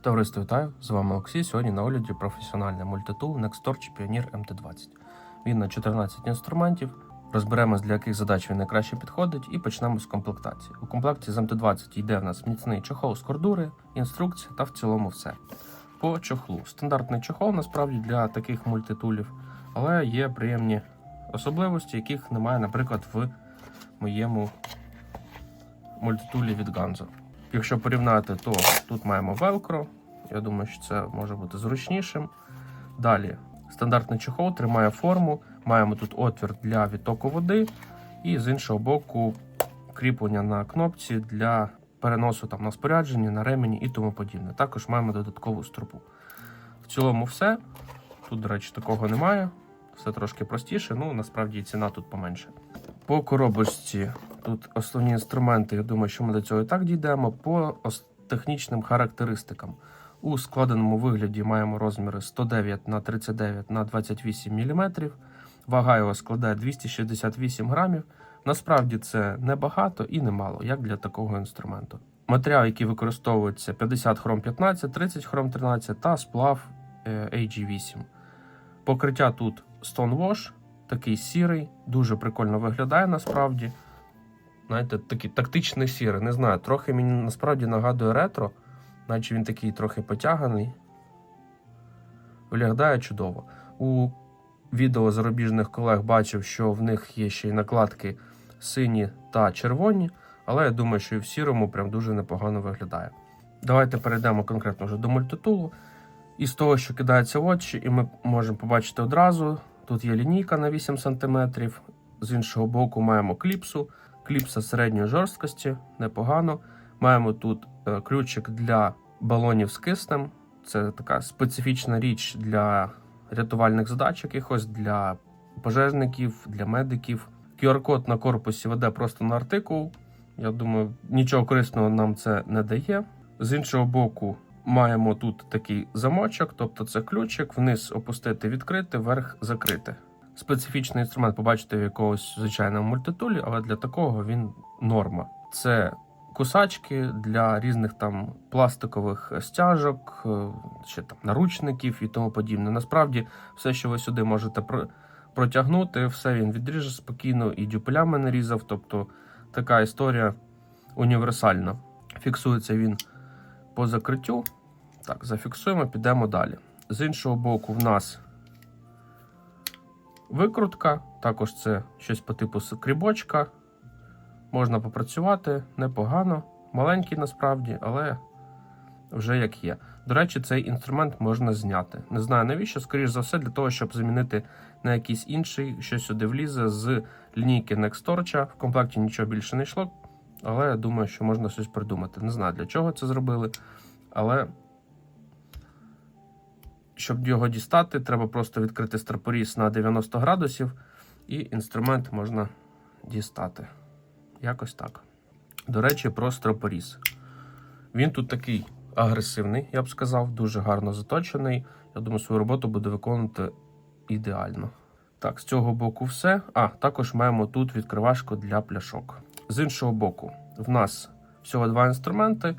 Товариство вітаю! З вами Олексій. Сьогодні на огляді професіональний мультитул Nextorch Pioneer MT20. Він на 14 інструментів. Розберемось, для яких задач він найкраще підходить, і почнемо з комплектації. У комплекті з MT20 йде в нас міцний чохол з кордури, інструкція та в цілому все. По чохлу. Стандартний чохол насправді для таких мультитулів, але є приємні особливості, яких немає, наприклад, в моєму мультитулі від Ganzo. Якщо порівняти, то тут маємо велкро. Я думаю, що це може бути зручнішим. Далі стандартний чехол тримає форму. Маємо тут отвір для відтоку води, і з іншого боку кріплення на кнопці для переносу там на спорядження, на ремені і тому подібне. Також маємо додаткову стропу. В цілому, все. Тут, до речі, такого немає. Все трошки простіше, ну насправді ціна тут поменше. По коробочці тут основні інструменти. Я думаю, що ми до цього і так дійдемо. По технічним характеристикам. У складеному вигляді маємо розміри 109 на 39 на 28 мм. Вага його складає 268 грамів. Насправді це небагато і немало, як для такого інструменту. Матеріал, який використовується 50 хром 15, 30 хром 13 та сплав е, AG8. Покриття тут Stonewash, такий сірий, дуже прикольно виглядає насправді. Знаєте, такий тактичний сірий. Не знаю, трохи мені насправді нагадує ретро, наче він такий трохи потяганий. Виглядає чудово. У відео зарубіжних колег бачив, що в них є ще й накладки сині та червоні, але я думаю, що і в сірому прям дуже непогано виглядає. Давайте перейдемо конкретно вже до мультитулу. І з того, що кидається в очі, і ми можемо побачити одразу. Тут є лінійка на 8 см, з іншого боку маємо кліпсу. Кліпса середньої жорсткості, непогано. Маємо тут е, ключик для балонів з киснем. Це така специфічна річ для рятувальних задач, якихось для пожежників, для медиків. QR-код на корпусі веде просто на артикул. Я думаю, нічого корисного нам це не дає. З іншого боку, маємо тут такий замочок, тобто це ключик, вниз опустити, відкрити, вверх закрити. Специфічний інструмент побачите в якогось звичайному мультитулі, але для такого він норма. Це кусачки для різних там пластикових стяжок, е, чи там наручників і тому подібне. Насправді, все, що ви сюди можете про- протягнути, все він відріже спокійно і дюпелями нарізав. Тобто така історія універсальна. Фіксується він по закриттю. Так, зафіксуємо, підемо далі. З іншого боку, в нас викрутка, також це щось по типу скрібочка. Можна попрацювати непогано, маленький насправді, але вже як є. До речі, цей інструмент можна зняти. Не знаю навіщо, скоріш за все, для того, щоб замінити на якийсь інший, що сюди влізе з лінійки Nextorch. В комплекті нічого більше не йшло, але я думаю, що можна щось придумати. Не знаю, для чого це зробили, але щоб його дістати, треба просто відкрити стропоріз на 90 градусів, і інструмент можна дістати. Якось так. До речі, про стропоріз. Він тут такий агресивний, я б сказав, дуже гарно заточений. Я думаю, свою роботу буде виконувати ідеально. Так, з цього боку все. А, також маємо тут відкривашку для пляшок. З іншого боку, в нас всього два інструменти.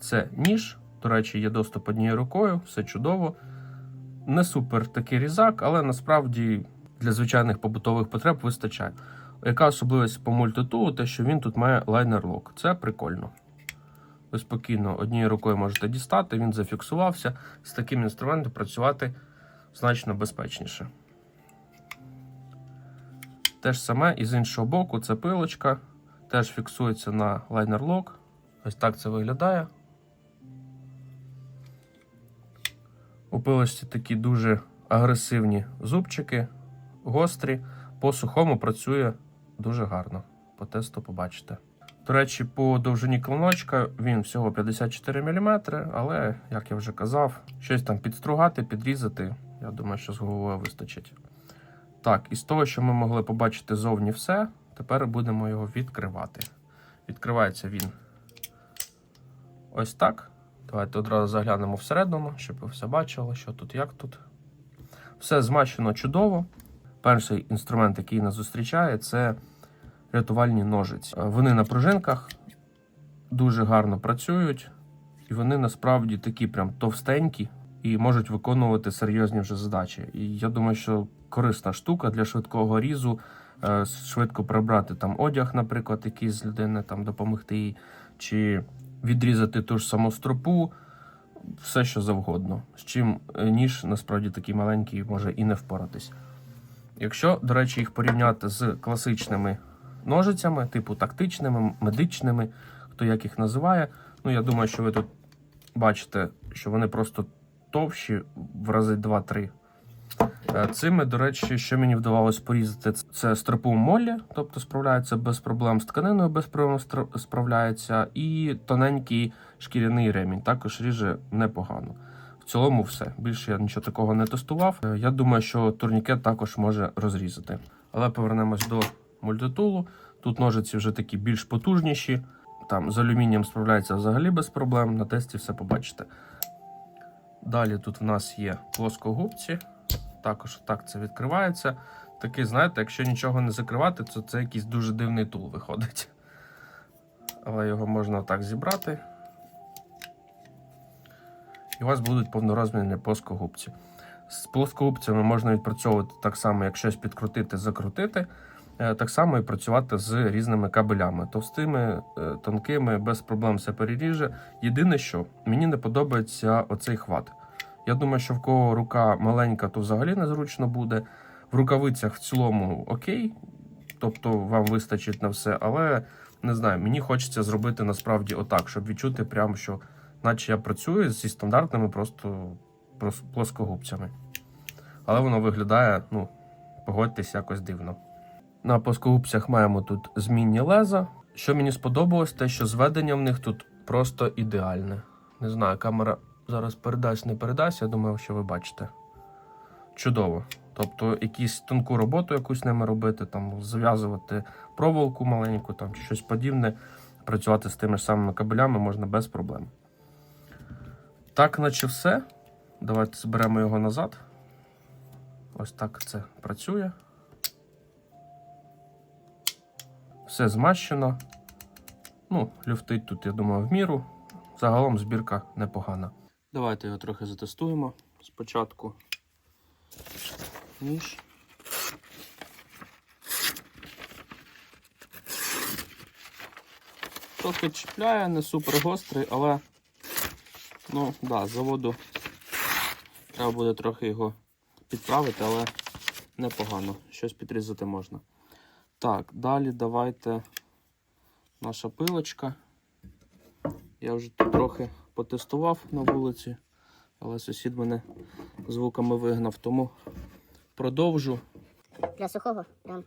Це ніж. До речі, є доступ однією рукою, все чудово. Не супер такий різак, але насправді для звичайних побутових потреб вистачає. Яка особливість по мультитулу, те, що він тут має лайнер-лок. Це прикольно. Ви спокійно однією рукою можете дістати, він зафіксувався. З таким інструментом працювати значно безпечніше. Те ж саме і з іншого боку, це пилочка, теж фіксується на лайнер-лок. Ось так це виглядає. У пилочці такі дуже агресивні зубчики, гострі. По сухому працює дуже гарно. По тесту побачите. До речі, по довжині клиночка він всього 54 мм, але, як я вже казав, щось там підстругати, підрізати, я думаю, що з головою вистачить. Так, із того, що ми могли побачити зовні все, тепер будемо його відкривати. Відкривається він ось так. Давайте одразу заглянемо всередину, щоб ви все бачили, що тут, як тут. Все змащено чудово. Перший інструмент, який нас зустрічає, це рятувальні ножиці. Вони на пружинках дуже гарно працюють. І вони насправді такі прям товстенькі і можуть виконувати серйозні вже задачі. І я думаю, що корисна штука для швидкого різу, е, швидко прибрати там одяг, наприклад, якийсь з людини там допомогти їй, чи відрізати ту ж саму стропу, все що завгодно. З чим е, ніж насправді такий маленький може і не впоратись. Якщо, до речі, їх порівняти з класичними ножицями, типу тактичними, медичними, хто як їх називає, ну я думаю, що ви тут бачите, що вони просто товщі в рази 2-3. Е, Цими, до речі, що мені вдавалось порізати, це стропу моллі, тобто справляється без проблем з тканиною, без проблем справляється, і тоненький шкіряний ремінь також ріже непогано. В цілому все. Більше я нічого такого не тестував. Е, Я думаю, що турнікет також може розрізати. Але повернемось до мультитулу. Тут ножиці вже такі більш потужніші. Там з алюмінієм справляється взагалі без проблем. На тесті все побачите. Далі тут в нас є плоскогубці. Також так це відкривається. Такий, знаєте, якщо нічого не закривати, то це якийсь дуже дивний тул виходить. Але його можна так зібрати. І у вас будуть повнорозмірні плоскогубці. З плоскогубцями можна відпрацьовувати так само, як щось підкрутити, закрутити. Е, Так само і працювати з різними кабелями, товстими, е, тонкими, без проблем все переріже. Єдине, що мені не подобається оцей хват. Я думаю, що в кого рука маленька, то взагалі незручно буде. В рукавицях в цілому окей, тобто вам вистачить на все, але не знаю, мені хочеться зробити насправді отак, щоб відчути прямо, що наче я працюю зі стандартними просто плоскогубцями. Але воно виглядає, ну, погодьтесь, якось дивно. На плоскогубцях маємо тут змінні леза. Що мені сподобалось, те, що зведення в них тут просто ідеальне. Не знаю, камера зараз передасть, не передасть, я думаю, що ви бачите. Чудово. Тобто, якусь тонку роботу якусь ними робити, там зав'язувати проволоку маленьку там, чи щось подібне, працювати з тими ж самими кабелями можна без проблем. Так, наче все. Давайте зберемо його назад. Ось так це працює. Все змащено. Ну, люфтить тут, я думаю, в міру. Загалом збірка непогана. Давайте його трохи затестуємо. Спочатку ніж. Трохи чіпляє, не супер гострий, але ну, да, з заводу треба буде трохи його підправити, але непогано. Щось підрізати можна. Так, далі давайте наша пилочка. Я вже тут трохи потестував на вулиці, але сусід мене звуками вигнав, тому продовжу. Для сухого прям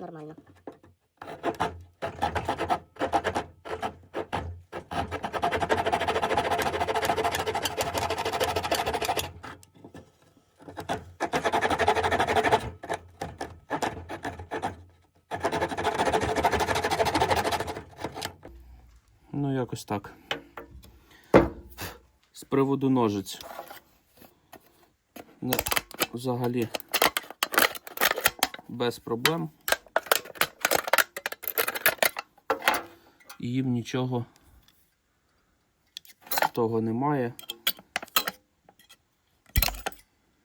нормально. Ну, якось так. Приводу ножиць. Взагалі без проблем. Їм нічого того немає.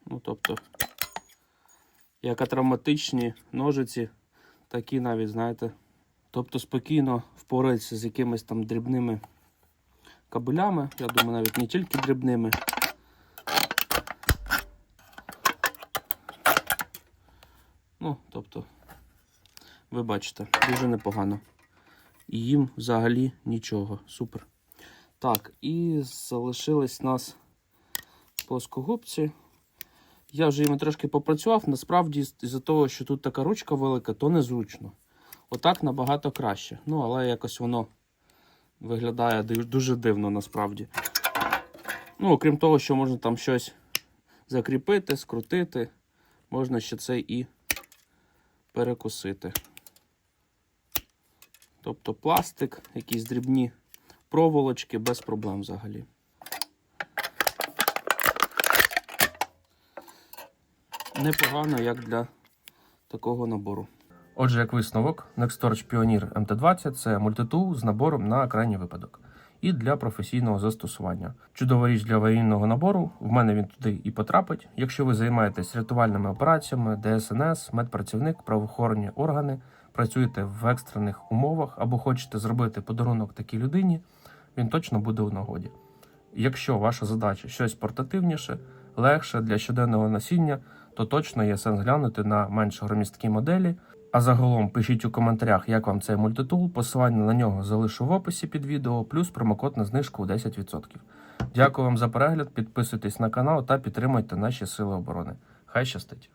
Ну, тобто, як атравматичні ножиці, такі навіть, знаєте, Тобто спокійно впорається з якимись там дрібними кабелями. Я думаю, навіть не тільки дрібними. Ну, тобто, ви бачите, дуже непогано. І їм взагалі нічого. Супер. Так, і залишились нас плоскогубці. Я вже їм трошки попрацював. Насправді, з-за того, що тут така ручка велика, то незручно. Отак набагато краще. Ну, але якось воно виглядає дуже дивно насправді. Ну, окрім того, що можна там щось закріпити, скрутити, можна ще це і перекусити. Тобто пластик, якісь дрібні проволочки без проблем взагалі. Непогано, як для такого набору. Отже, як висновок, Nextorch Pioneer MT20 це мультитул з набором на крайній випадок. і для професійного застосування. Чудова річ для аварійного набору. В мене він туди і потрапить. Якщо ви займаєтесь рятувальними операціями, ДСНС, медпрацівник, правоохоронні органи, працюєте в екстрених умовах або хочете зробити подарунок такій людині, він точно буде у нагоді. Якщо ваша задача щось портативніше, легше для щоденного носіння, то точно є сенс глянути на менш громісткі моделі. А загалом пишіть у коментарях, як вам цей мультитул. Посилання на нього залишу в описі під відео, плюс промокод на знижку у 10%. Дякую вам за перегляд, підписуйтесь на канал та підтримуйте наші сили оборони. Хай щастить!